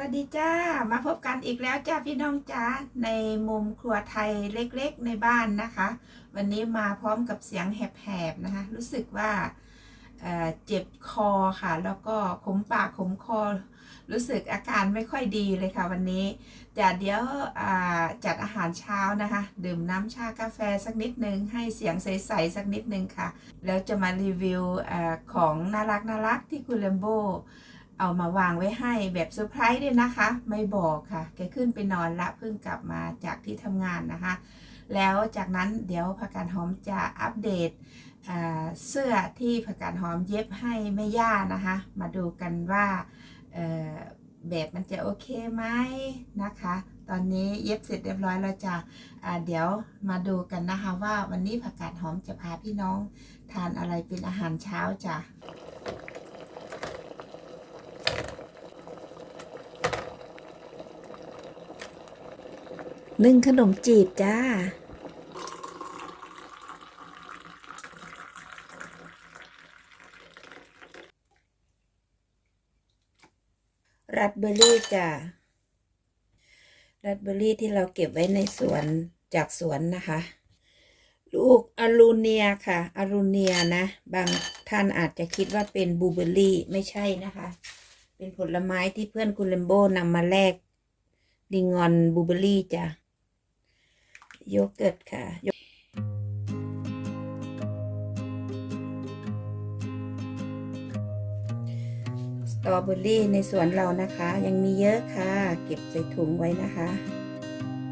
วัสดีจ้า มาพบกันอีกแล้วจ้าพี่น้องจ้าในมุมครัวไทยเล็กๆในบ้านนะคะ วันนี้มาพร้อมกับเสียงแหบๆนะคะ รู้สึกว่าเเจ็บคอค่ะ แล้วก็ขมปากขมคอ รู้สึกอาการไม่ค่อยดีเลยค่ะ วันนี้จะเดี๋ยวจัดอาหารเช้านะคะ ดื่มน้ำชากาแฟสักนิดนึง ให้เสียงใสๆสักนิดนึงค่ะ แล้วจะมารีวิวอของน่ารักน่ารักที่คุณเลมโบ เอามาวางไว้ให้แบบเซอร์ไพรส์ด้วยนะคะ ไม่บอกค่ะ แกขึ้นไปนอนละเพิ่งกลับมาจากที่ทำงานนะคะ แล้วจากนั้นเดี๋ยวผักกาดหอมจะอัปเดตเสื้อที่ผักกาดหอมเย็บให้แม่ย่านะคะ มาดูกันว่าแบบมันจะโอเคไหมนะคะ ตอนนี้เย็บเสร็จเรียบร้อยแล้วจะเดี๋ยวมาดูกันนะคะว่าวันนี้ผักกาดหอมจะพาพี่น้องทานอะไรเป็นอาหารเช้าจ้ะ นึ่งขนมจีบจ้า รัดเบอร์รี่จ้า รัดเบอร์รี่ที่เราเก็บไว้ในสวนจากสวนนะคะ ลูกอลูเนียค่ะ อลูเนียนะ บางท่านอาจจะคิดว่าเป็นบูเบอร์รี่ไม่ใช่นะคะ เป็นผลไม้ที่เพื่อนคุณเลมโบนำมาแลกดิงอนบูเบอร์รี่จ้ะ โยเกิร์ตค่ะสตรอเบอรี่ในสวนเรานะคะ ยังมีเยอะค่ะ เก็บใส่ถุงไว้นะคะ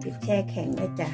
เก็บแช่แข็งได้จ้ะ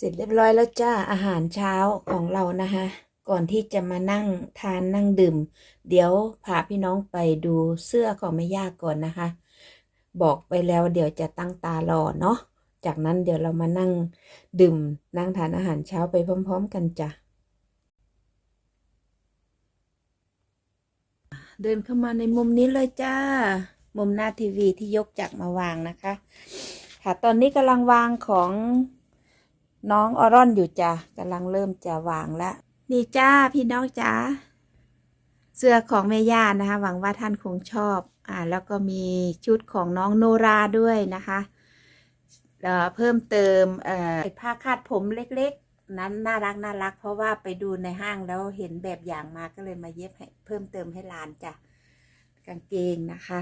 เสร็จเรียบร้อยแล้วจ้าอาหารเช้าของเรานะคะก่อนที่จะมานั่งทานนั่งดื่ม เดี๋ยวพาพี่น้องไปดูเสื้อของแม่ย่าก่อนนะคะ บอกไปแล้วเดี๋ยวจะตั้งตารอเนาะจากนั้นเดี๋ยวเรามานั่งดื่ม นั่งทานอาหารเช้าไปพร้อม ๆ กันจ้ะเดินเข้ามาในมุมนี้เลยจ้า มุมหน้าทีวีที่ยกจากมาวางนะคะ ค่ะตอนนี้กำลังวางของ น้องออรอนอยู่จ้ะกำลังเริ่มจะวางแล้วนี่จ้าพี่น้องจ้าเสื้อของแม่ย่านะคะ หวังว่าท่านคงชอบ อ่า แล้วก็มีชุดของน้องโนราด้วยนะคะเอ่อเพิ่มเติมเอ่อผ้าคาดผมเล็กๆ นั้นน่ารักน่ารัก เพราะว่าไปดูในห้างแล้วเห็นแบบอย่างมาก็เลยมาเย็บให้เพิ่มเติมให้ลานจ้ะกางเกงนะคะ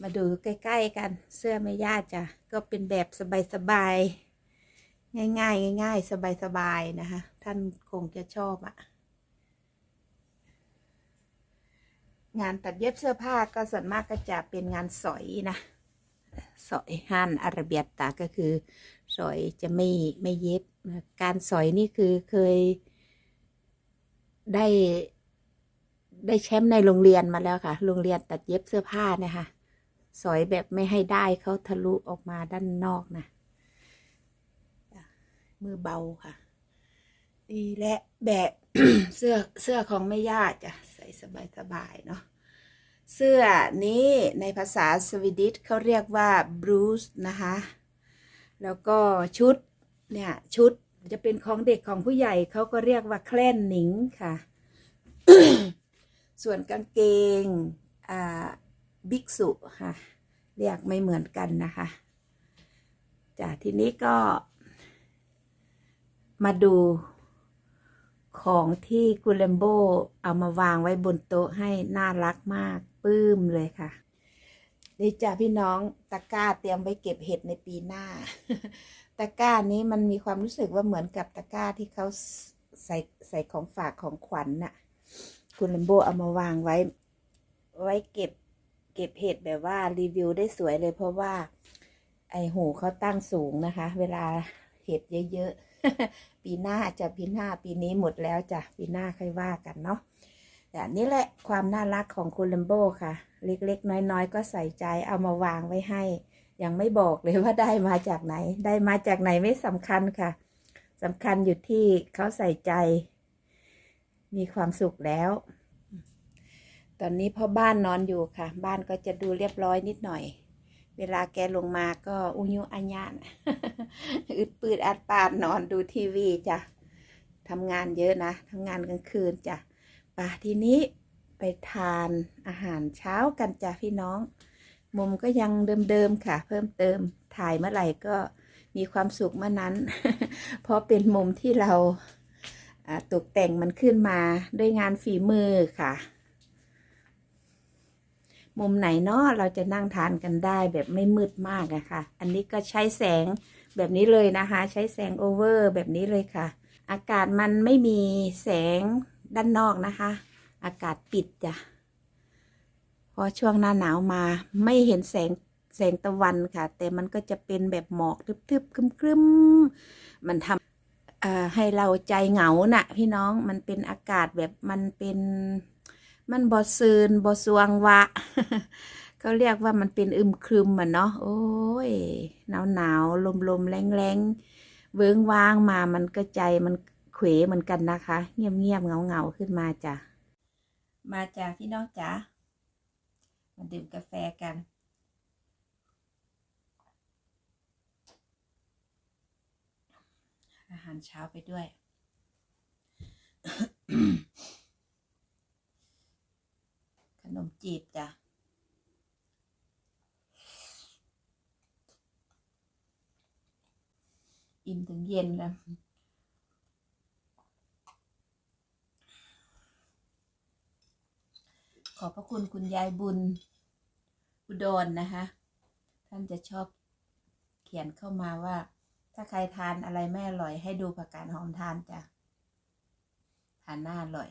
มาดูใกล้ ๆ กันเสื้อแม่ย่าจ้ะก็เป็นแบบสบายๆ ง่ายๆง่ายๆสบายๆนะคะ ท่านคงจะชอบอะงานตัดเย็บเสื้อผ้าก็ส่วนมากก็จะเป็นงานสอยนะ สอยฮันอาราเบียตาก็คือ สอยจะไม่ไม่เย็บ การสอยนี่คือเคยได้ได้แชมป์ในโรงเรียนมาแล้วค่ะ โรงเรียนตัดเย็บเสื้อผ้าเนะคะ สอยแบบไม่ให้ได้เขาทะลุออกมาด้านนอกนะ มือเบาค่ะนี่และแบบเสื้อเสื้อของแม่ย่าจ้ะใส่สบายๆเนาะเสื้อนี้ในภาษาสวีดิชเขาเรียกว่าบรูซนะคะ แล้วก็ชุดเนี่ยชุดจะเป็นของเด็กของผู้ใหญ่เขาก็เรียกว่าแคลนหนิงค่ะ ส่วนกางเกงอ่าบิกสุค่ะ เรียกไม่เหมือนกันนะคะจากทีนี้ก็ มาดู ของที่คุณเลมโบเอามาวางไว้บนโต๊ะให้น่ารักมากปื้มเลยค่ะนี่จ้ะพี่น้องตะกร้าเตรียมไว้เก็บเห็ดในปีหน้า ตะกร้านี้มันมีความรู้สึกว่าเหมือนกับตะกร้าที่เขาใส่ใส่ของฝากของขวัญน่ะ คุณเลมโบเอามาวางไว้ ไว้เก็บ เก็บเห็ดแบบว่ารีวิวได้สวยเลยเพราะว่า ไอหูเขาตั้งสูงนะคะ เวลาเห็ดเยอะๆ ปีหน้าจะปีหน้าปีนี้หมดแล้วจ้ะปีหน้าค่อยว่ากันเนาะแต่นี่แหละความน่ารักของคุณลัมโบค่ะ เล็กๆ น้อยๆ ก็ใส่ใจเอามาวางไว้ให้ ยังไม่บอกเลยว่าได้มาจากไหน ได้มาจากไหนไม่สำคัญค่ะสำคัญอยู่ที่เขาใส่ใจ มีความสุขแล้ว ตอนนี้พ่อบ้านนอนอยู่ค่ะ บ้านก็จะดูเรียบร้อยนิดหน่อย เวลาแกลงมาก็อุยุอัญญานอึดปืดอัดปาดนอนดูทีวีจ้ะทำงานเยอะนะทำงานกลางคืนจ้ะป่ะทีนี้ไปทานอาหารเช้ากันจ้ะพี่น้อง มุมก็ยังเดิมๆค่ะ เพิ่มเติมถ่ายเมื่อไหร่ก็มีความสุขเมื่อนั้น เพราะเป็นมุมที่เราตกแต่งมันขึ้นมาด้วยงานฝีมือค่ะ มุมไหนเนาะเราจะนั่งทานกันได้แบบไม่มืดมากอะค่ะอันนี้ก็ใช้แสงแบบนี้เลยนะคะ ใช้แสงโอเวอร์แบบนี้เลยค่ะ อากาศมันไม่มีแสงด้านนอกนะคะ อากาศปิดจ้ะพอช่วงหน้าหนาวมาไม่เห็นแสงแสงตะวันค่ะ แต่มันก็จะเป็นแบบหมอกทึบๆครึ้มๆมันทำให้เราใจเหงาน่ะ พี่น้องมันเป็นอากาศแบบมันเป็น มันบอซืนบอสวงวะเขาเรียกว่ามันเป็นอึมครึมอะเนาะโอ้ยหนาวหนาวลมลมๆแรงแรงๆเวิ้งว้างมามันก็ใจมันเขวเหมือนกันนะคะ เงียบเงียบเงาเงาๆขึ้นมาจ้ะมาจ้ะพี่น้องจ๋ามาดื่มกาแฟกันอาหารเช้าไปด้วย ขนมจีบจ้ะอิ่มถึงเย็นแล้วขอบพระคุณคุณยายบุญอุดรนะคะ ท่านจะชอบเขียนเข้ามาว่า ถ้าใครทานอะไรไม่อร่อยให้ดูผักกาดหอมทานจ้ะทานหน้าอร่อย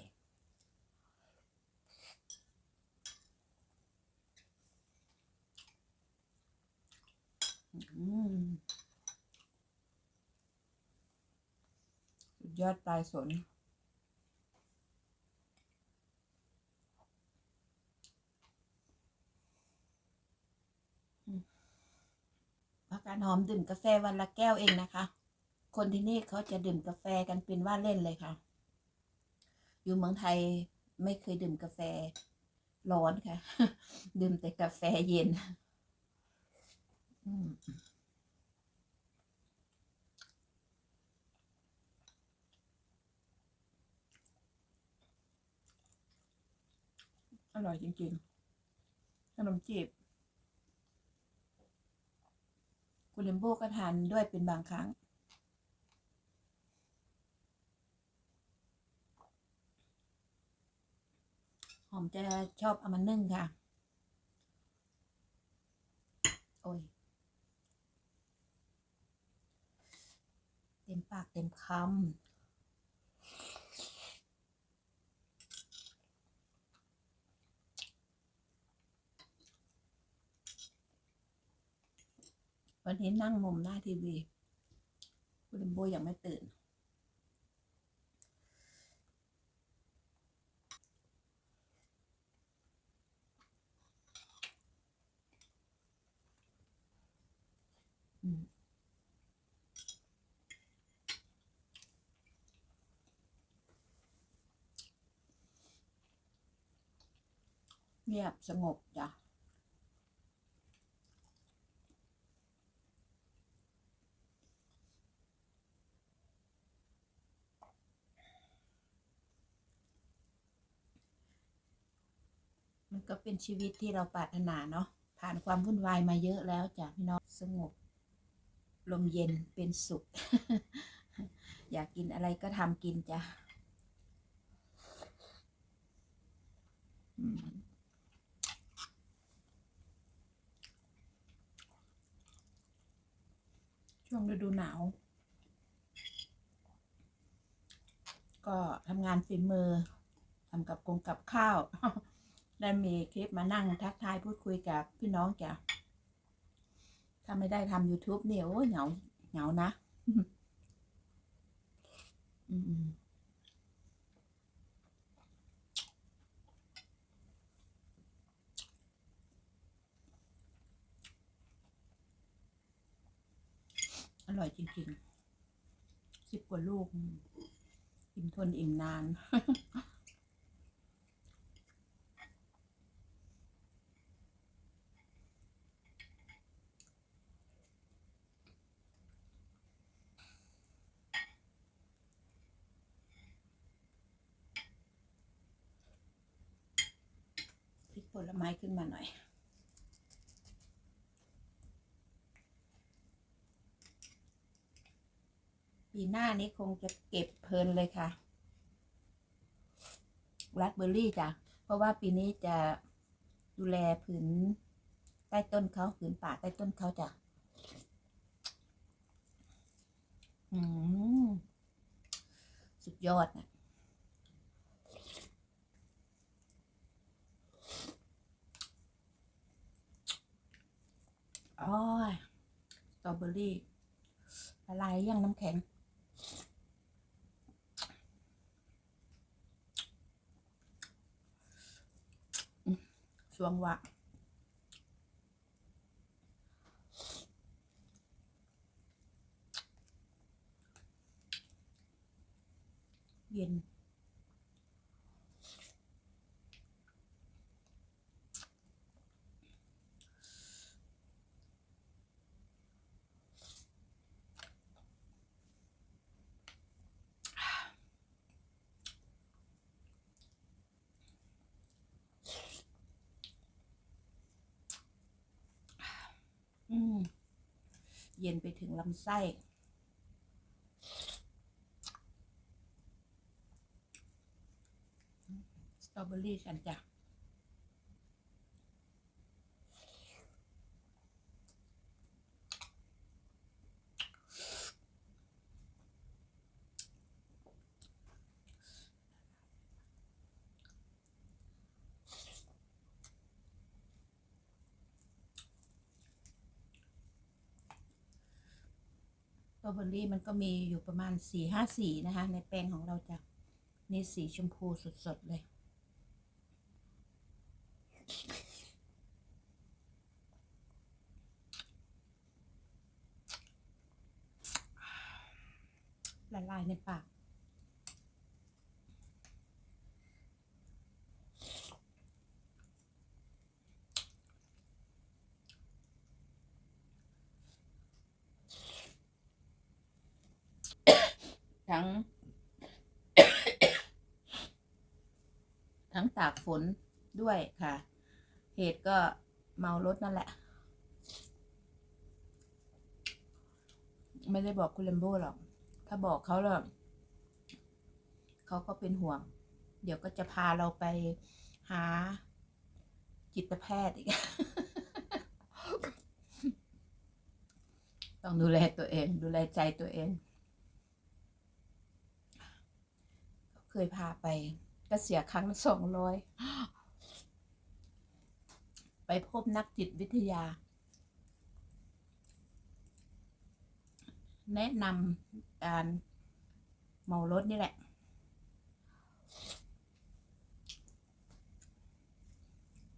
สุดยอดปลายสนพักการหอมดื่มกาแฟวันละแก้วเองนะคะ คนที่นี่เขาจะดื่มกาแฟกันเป็นว่าเล่นเลยค่ะ อยู่เมืองไทยไม่เคยดื่มกาแฟร้อนค่ะ ดื่มแต่กาแฟเย็น อร่อยจริงๆ ขนมจีบ คุณเลมโบก็ทานด้วยเป็นบางครั้งหอมจะชอบเอามานึ่งค่ะ โอ้ย ต็มปากเต็มคำวันนี้นั่งมุมหน้าทีวีคุณเลมโบยังไม่ตื่น อืม เงียบสงบจ้ะมันก็เป็นชีวิตที่เราปรารถนาเนาะผ่านความวุ่นวายมาเยอะแล้วจ้ะพี่น้องสงบ ลมเย็นเป็นสุข อยากกินอะไรก็ทำกินจ้ะ อืมช่ วงฤดูหนาว ก็ทำงานฝีมือทำกับกงกับข้าว ได้มีคลิปมานั่งทักทายพูดคุยกับพี่น้องจ้ะถ้าไม่ได้ทำ YouTube เนี่ยโอ้เหงาเหงานะ อืม อร่อยจริงๆสิบกว่าลูกอิ่มทนอิ่มนาน พริกผลไม้ขึ้นมาหน่อย ปีหน้านี้คงจะเก็บเพลินเลยค่ะรัสเบอร์รี่จ้ะ เพราะว่าปีนี้จะดูแลผืนใต้ต้นเขาผืนป่าใต้ต้นเขาจ้ะ อืม สุดยอดนะอ้ยสตรอเบอรี่ละลายยังน้ำแข็ง ช่วงวะเย็น อืม เย็นไปถึงลำไส้สตรอเบอรี่กันจ้ะ เบอรี่มันก็มีอยู่ประมาณสี่ห้าสีนะคะ ในแปลงของเราจะนี่สีชมพูสดๆเลย ละลายในปาก ทั้ง ทั้งตากฝนด้วยค่ะ เหตุก็เมารถนั่นแหละ ไม่ได้บอกคุณเลมโบ้หรอก ถ้าบอกเขาหรอกเขาก็เป็นห่วง เดี๋ยวก็จะพาเราไปหาจิตแพทย์อีก ต้องดูแลตัวเอง ดูแลใจตัวเอง เคยพาไป ก็เสียครั้งสองร้อยไปพบนักจิตวิทยา แนะนำการเมารถนี่แหละ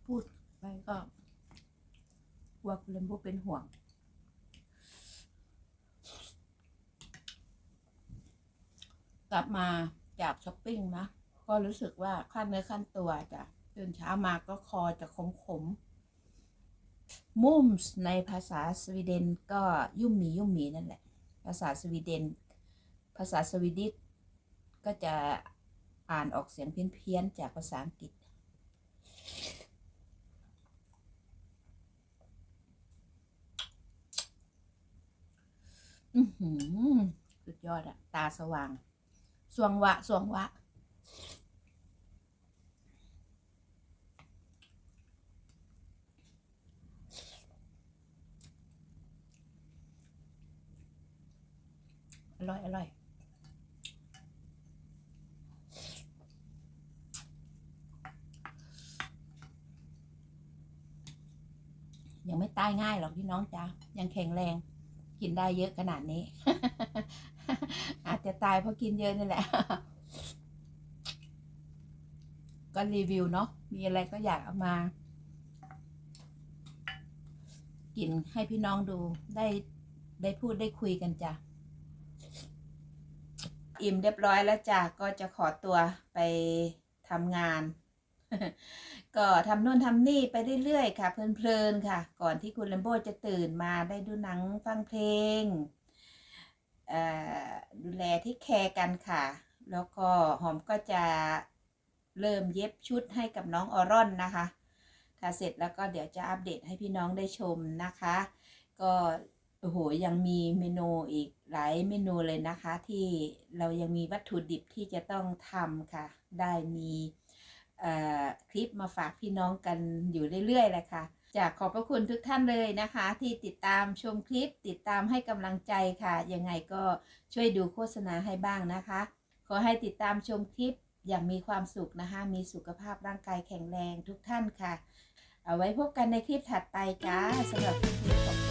พูดไปก็กลัวคุณเลมโบเป็นห่วงกลับมา จากช้อปปิ้งนะก็รู้สึกว่าขั้นเนื้อขั้นตัวจะตื่นเช้ามาก็คอจะขมขมมุมส์ในภาษาสวีเดนก็ยุ่มมียุ่มมีนั่นแหละ ภาษาสวีเดน ภาษาสวีดิชก็จะอ่านออกเสียงเพี้ยนๆจากภาษาอังกฤษ อือหือสุดยอดอะตาสว่าง สวงวะสวงวะอร่อย อร่อย ยังไม่ตายง่ายหรอกพี่น้องจ้ายังแข็งแรง กินได้เยอะขนาดนี้ จะตายเพราะกินเยอะนี่แหละ ก็รีวิวเนาะ มีอะไรก็อยากเอามา กินให้พี่น้องดู ได้ได้พูดได้คุยกันจ้ะ อิ่มเรียบร้อยแล้วจ้ะ ก็จะขอตัวไปทำงาน ก็ทำนู่นทำนี่ไปเรื่อยๆค่ะ เพลินๆค่ะ ก่อนที่คุณเลมโบจะตื่นมาได้ดูหนังฟังเพลง ดูแลที่แคร์กันค่ะ แล้วก็หอมก็จะเริ่มเย็บชุดให้กับน้องออรอนนะคะถ้าเสร็จแล้วก็เดี๋ยวจะอัปเดตให้พี่น้องได้ชมนะคะ ก็โอ้โหยังมีเมนูอีกหลายเมนูเลยนะคะ ที่เรายังมีวัตถุดิบที่จะต้องทำค่ะ ได้มีคลิปมาฝากพี่น้องกันอยู่เรื่อยๆเลยค่ะ อยากขอบพระคุณทุกท่านเลยนะคะ ที่ติดตามชมคลิป ติดตามให้กำลังใจค่ะ ยังไงก็ช่วยดูโฆษณาให้บ้างนะคะ ขอให้ติดตามชมคลิปอย่างมีความสุขนะคะ มีสุขภาพร่างกายแข็งแรงทุกท่านค่ะ เอาไว้พบกันในคลิปถัดไปจ้าสำหรับคลิปนี้ขอบคุณและ